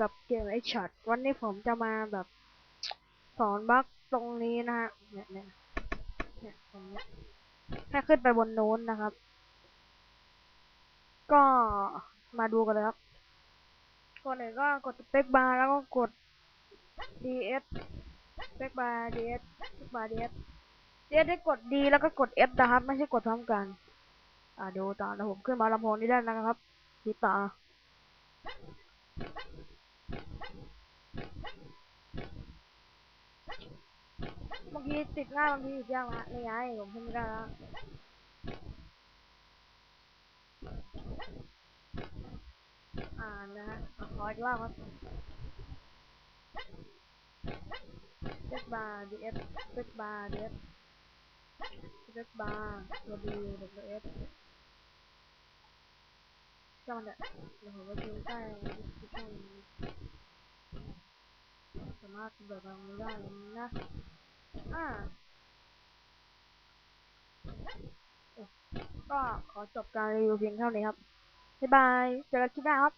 กับเกมไอช็อตวันนี้ผมจะมาแบบ สอนบั๊กตรงนี้นะฮะเนี่ยเนี่ยเนี่ยตรงเนี้ยให้ขึ้นไปบนโน้นนะครับ ก็มาดูกันเลยครับก่อนอื่นก็กดสเปคบาร์แล้วก็กด ds สเปคบาร์ ds สเปคบาร์ ds ds ได้กด d แล้วก็กด f นะครับ ไม่ใช่กดพร้อมกัน อ่าดูตามนะผมขึ้นมาลำโพงนี้ได้นะครับดูตา บางทีติดง่ายบางทีติดยากนะนี่ไงผมพูดไม่ได้แล้วอ่านนะฮะขออีกรอบครับเซตบาร์ดีเอสเซตบาร์ดีเอสเซตบาร์ตัวดีตัวเอสจ้ามันเนี่ยเดี๋ยวผมไปดูใต้ดิสคริปชั่นสามารถเบิกมันได้นะ อ่าก็ขอจบการรีวิวเพียงเท่านี้ครับ บ๊ายบาย เจอกันคลิปหน้าครับ